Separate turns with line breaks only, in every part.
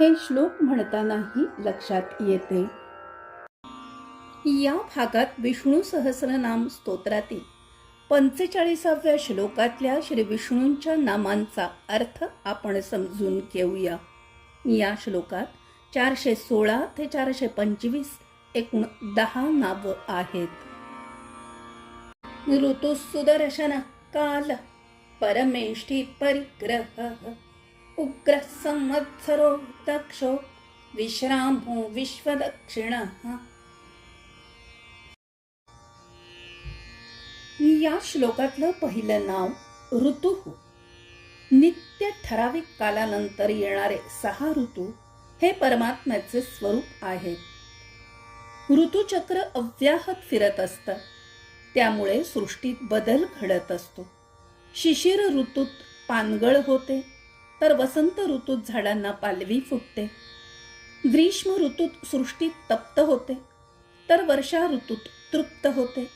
हे श्लोक म्हणतानाही लक्षात येते. या भागात विष्णू सहस्रनाम स्तोत्रातील पंचेचाळीसाव्या श्लोकातल्या श्री विष्णूंच्या नामांचा अर्थ आपण समजून घेऊया. या श्लोकात चारशे सोळा ते चारशे पंचवीस एकूण दहा नावं आहेत. ऋतुसुदर्शन काल परमेष्ठी परिग्रह। उग्र संवत्सरो दक्षो विश्रामो विश्वदक्षिण। या श्लोकातलं पहिलं नाव ऋतू। नित्य ठराविक कालानंतर येणारे सहा ऋतू हे परमात्म्याचे स्वरूप आहेत। ऋतुचक्र अव्याहत फिरत असतं त्यामुळे सृष्टीत बदल घडत असतो। शिशिर ऋतूत पानगळ होते तर वसंत ऋतूत झाडांना पालवी फुटते. ग्रीष्म ऋतूत सृष्टी तप्त होते. तर वर्षा ऋतूत तृप्त होते.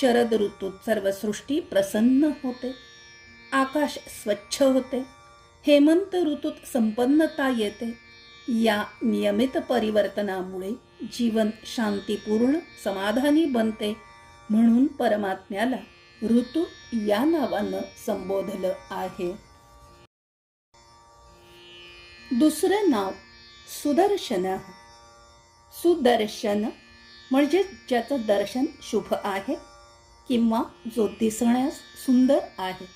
शरद ऋतूत सर्व सृष्टी प्रसन्न होते. आकाश स्वच्छ होते. हेमंत ऋतूत संपन्नता येते. या नियमित परिवर्तनामुळे जीवन शांतीपूर्ण समाधानी बनते. म्हणून परमात्म्याला ऋतू या नावानं संबोधलं आहे. दुसरं नाव सुदर्शन. सुदर्शन म्हणजे ज्याचं दर्शन शुभ आहे किंवा जो दिसण्यास सुंदर आहे.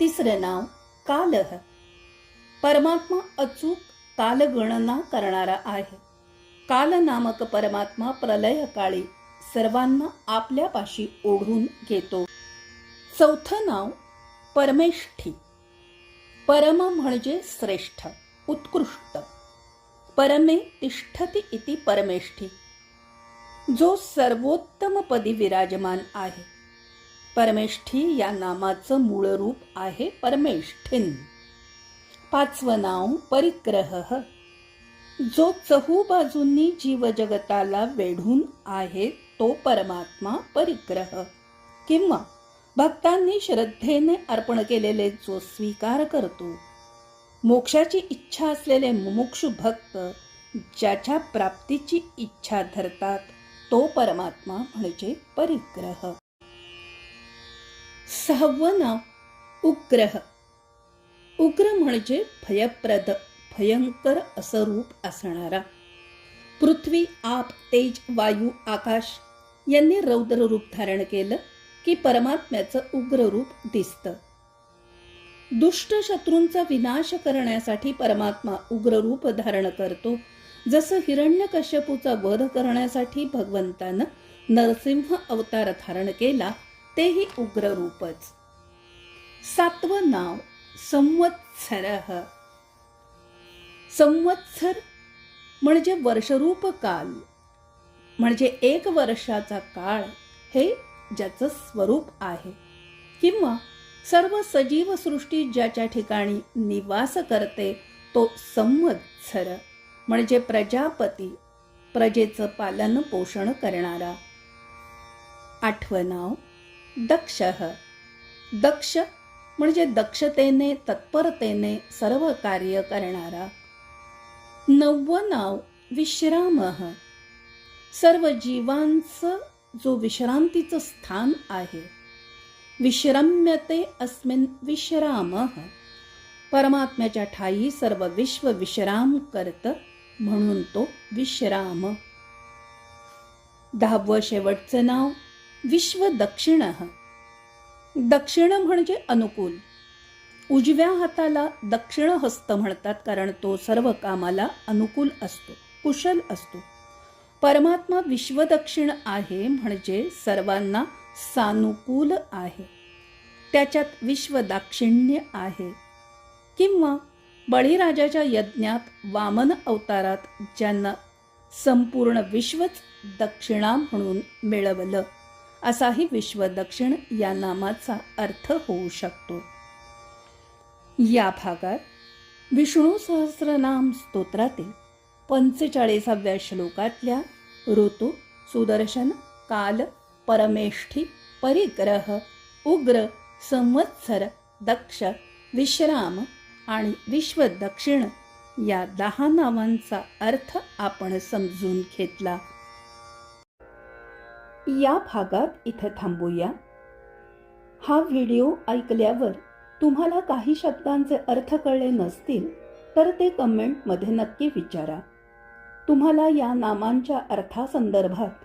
तिसरं नाव कालह. परमात्मा अचूक कालगणना करणारा आहे. काल नामक परमात्मा प्रलय काळी सर्वांना आपल्यापाशी ओढून घेतो. चौथं नाव परमेष्ठी. परम म्हणजे श्रेष्ठ. उत्कृष्ट. परमे तिष्ठती इति परमेष्ठी. जो सर्वोत्तम पदी विराजमान आहे. परमेष्ठी या नामाचं मूळ रूप आहे परमेष्ठिन. पाचवं नाव परिग्रह. जो चहू बाजूंनी जीवजगताला वेढून आहे तो परमात्मा परिग्रह. किंवा भक्तांनी श्रद्धेने अर्पण केलेले जो स्वीकार करतो मोक्षाची इच्छा असलेले मुमुक्षु भक्त ज्याच्या प्राप्तीची इच्छा धरतात तो परमात्मा म्हणजे परिग्रह. सहावं नाव उग्रह. उग्र म्हणजे भयप्रद भयंकर असं रूप असणारा. पृथ्वी आप तेज वायू आकाश यांनी रौद्र रूप धारण केलं की परमात्म्याचं उग्र रूप दिसतं. दुष्ट शत्रूंचा विनाश करण्यासाठी परमात्मा उग्र रूप धारण करतो. जसं हिरण्यकश्यपूचा वध करण्यासाठी भगवंतानं नरसिंह अवतार धारण केला तेही उग्र रूपच सातवं नाव संवत्सर. संवत्सर म्हणजे वर्षरूप काल म्हणजे एक वर्षाचा काळ हे ज्याचं स्वरूप आहे. किंवा सर्व सजीव सृष्टी ज्याच्या ठिकाणी निवास करते तो संवत्सर म्हणजे प्रजापती प्रजेचं पालन पोषण करणारा. आठवं नाव दक्ष. दक्ष म्हणजे दक्षतेने तत्परतेने सर्व कार्य करणारा. नववं नाव विश्राम. सर्व जीवांचं जो विश्रांतीचं स्थान आहे विश्रम्यते अस्मिन विश्राम। परमात्म्याच्या ठाई सर्व विश्व विश्राम करत म्हणून तो विश्राम। दहावं शेवटचं नाव विश्व दक्षिण। दक्षिण म्हणजे अनुकूल। उजव्या हाताला दक्षिण हस्त म्हणतात कारण तो सर्व कामाला अनुकूल असतो कुशल असतो। परमात्मा विश्वदक्षिण आहे म्हणजे सर्वांना सानुकूल आहे. त्याच्यात विश्वदाक्षिण्य आहे. किंवा बळीराजाच्या यज्ञात वामन अवतारात ज्यांना संपूर्ण विश्वच दक्षिणा म्हणून मिळवलं असाही विश्वदक्षिण या नामाचा अर्थ होऊ शकतो. या भागात विष्णू सहस्रनाम स्तोत्रातील पंचेचाळीसाव्या श्लोकातल्या ऋतू सुदर्शन काल परमेष्ठी परिग्रह उग्र संवत्सर दक्ष विश्राम आणि विश्वदक्षिण या दहा नावांचा अर्थ आपण समजून घेतला. या भागात इथं थांबूया. हा व्हिडिओ ऐकल्यावर तुम्हाला काही शब्दांचे अर्थ कळले नसतील तर ते कमेंटमध्ये नक्की विचारा. तुम्हाला या नामांच्या अर्थासंदर्भात